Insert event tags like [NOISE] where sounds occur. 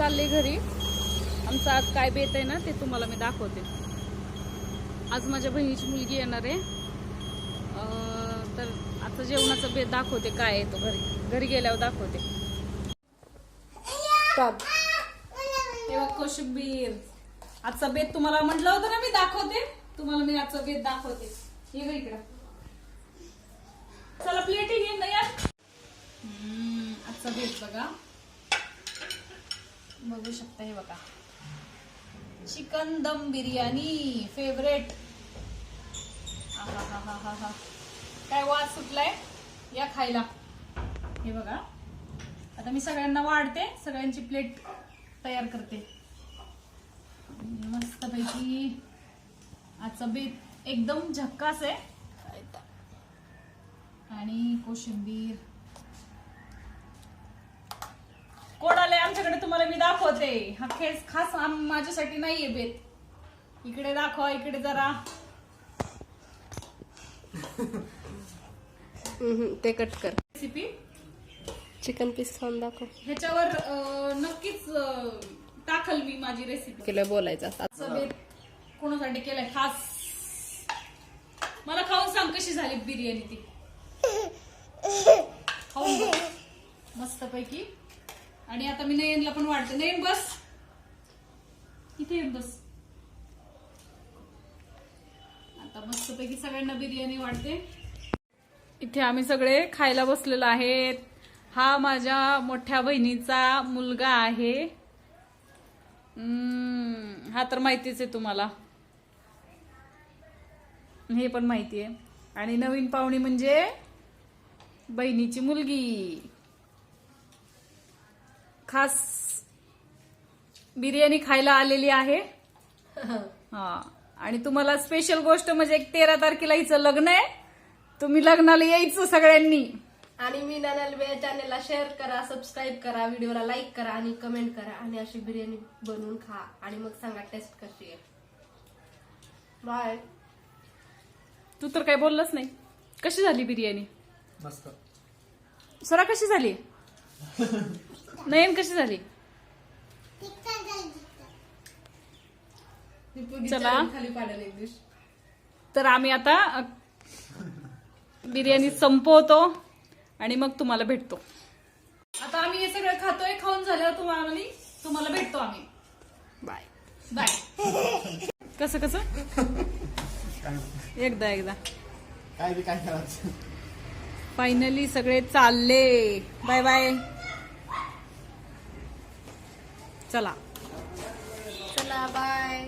चालले घरी. आमचं आज काय बेत आहे ना ते तुम्हाला मी दाखवते. आज माझ्या बहिणीची मुलगी येणार आहे. तर आता जेवणाचा बेत दाखवते काय आहे तो घरी. घरी गेल्यावर दाखवते. कोशिंबीर. आजचा बेत तुम्हाला म्हटलं होतं ना मी दाखवते. तुम्हाला मी आजचा बेत दाखवते. ये इकडं. चला प्लेटिंग येईन ना यार हम्म, आजचा बेत बघा. बघू शकता हे बघा. चिकन दम बिर्याणी फेवरेट काय वास सुटलाय? या खायला. हे बघा. आता मी सगळ्यांना वाढते सगळ्यांची प्लेट तयार करते. मस्त पैकी आजचा बेत एकदम झक्कास आहे. आणि कोशिंबीर. मी दाखवते. हा खास आम- माझ्यासाठी नाहीये बेत. इकडे दाखवा इकडे जरा. ते कट कर. रेसिपी चिकन पीस खाऊन दाखव. ह्याच्यावर नक्कीच टाकल मी माझी रेसिपी केलं बोलायचं असं. बेत कोणासाठी केलाय? खास. मला खाऊन सांग कशी झाली बिर्याणी ती. खाऊन बघ. मस्तपैकी. आणि आता मी नयनला पण वाढते. नयन बस. इथे येईन बस. आता मस्तपैकी सगळ्यांना बिर्याणी वाढते. इथे आम्ही सगळे खायला बसलेलो आहेत. हा माझ्या मोठ्या बहिणीचा मुलगा आहे. हा तर माहितीच आहे तुम्हाला. हे पण माहिती आहे आणि नवीन पाहुणी म्हणजे बहिणीची मुलगी. खास बिर्याणी खायला आलेली आहे. [LAUGHS] हा. आणि तुम्हाला स्पेशल गोष्ट म्हणजे एक तेरा तारखेला हिचं लग्न आहे. तुम्ही लग्नाला यायचं सगळ्यांनी. आणि मी नानाल चॅनलला शेअर करा सबस्क्राईब करा व्हिडिओला लाईक करा आणि कमेंट करा आणि अशी बिर्याणी बनवून खा आणि मग सांगा टेस्ट कशी आहे. बाय तू तर काही बोललंच नाही. कशी झाली बिर्याणी? मस्त. स्वरा कशी झाली? [LAUGHS] नयन कशी झाली? चला. खाली पाडेल एक दिवस तर आम्ही आता बिर्याणी संपवतो आणि मग तुम्हाला भेटतो. आता आम्ही हे सगळं खातोय खाऊन झाल्यावर तुम्हाला मी तुम्हाला भेटतो आम्ही. बाय. बाय. कसं कसं? [LAUGHS] एकदा एकदा. काय बी काय करायचं? फायनली सगळे चालले. बाय बाय चला. चला बाय